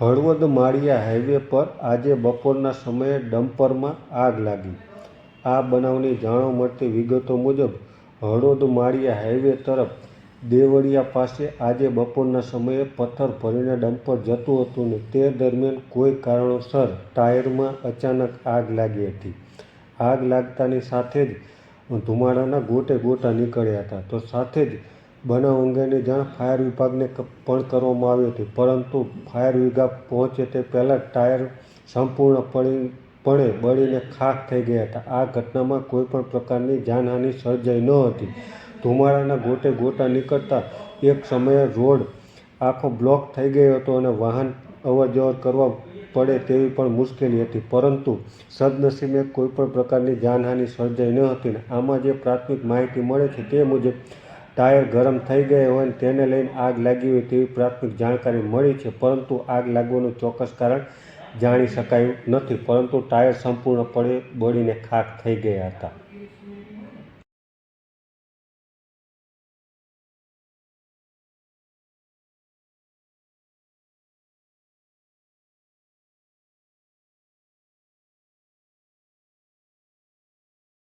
હળવદ માળિયા highway પર આજે બપોરના સમયે ડમ્પરમાં આગ લાગી. આ બનાવની જાણવા મળતી વિગતો મુજબ, હળવદ માળિયા હાઈવે તરફ દેવળિયા પાસે આજે બપોરના સમયે પથ્થર ભરીને ડમ્પર જતું હતું ને તે દરમિયાન કોઈ કારણોસર ટાયરમાં અચાનક આગ લાગી હતી. આગ લાગતાની સાથે જ ધુમાડાના ગોટે ગોટા નીકળ્યા હતા. તો સાથે જ બનાવ અંગેની જાણ ફાયર વિભાગને પણ કરવામાં આવી હતી. પરંતુ ફાયર વિભાગ પહોંચે તે પહેલાં ટાયર સંપૂર્ણપણે બળીને ખાખ થઈ ગયા હતા. આ ઘટનામાં કોઈપણ પ્રકારની જાનહાનિ સર્જાઈ ન હતી. ધુમાડાના ગોટે ગોટા નીકળતા એક સમયે રોડ આખો બ્લોક થઈ ગયો હતો અને વાહન અવરજવર કરવા પડે તેવી પણ મુશ્કેલી હતી. પરંતુ સદનસીબે કોઈપણ પ્રકારની જાનહાનિ સર્જાઈ ન હતી ને આમાં જે પ્રાથમિક માહિતી મળે છે તે મુજબ ટાયર ગરમ થઈ ગયા હોય અને તેને લઈને આગ લાગી હોય તેવી પ્રાથમિક જાણકારી મળી છે, પરંતુ આગ લાગવાનું ચોક્કસ કારણ જાણી શકાયું નથી, પરંતુ ટાયર સંપૂર્ણપણે બળીને ખાખ થઈ ગયા હતા.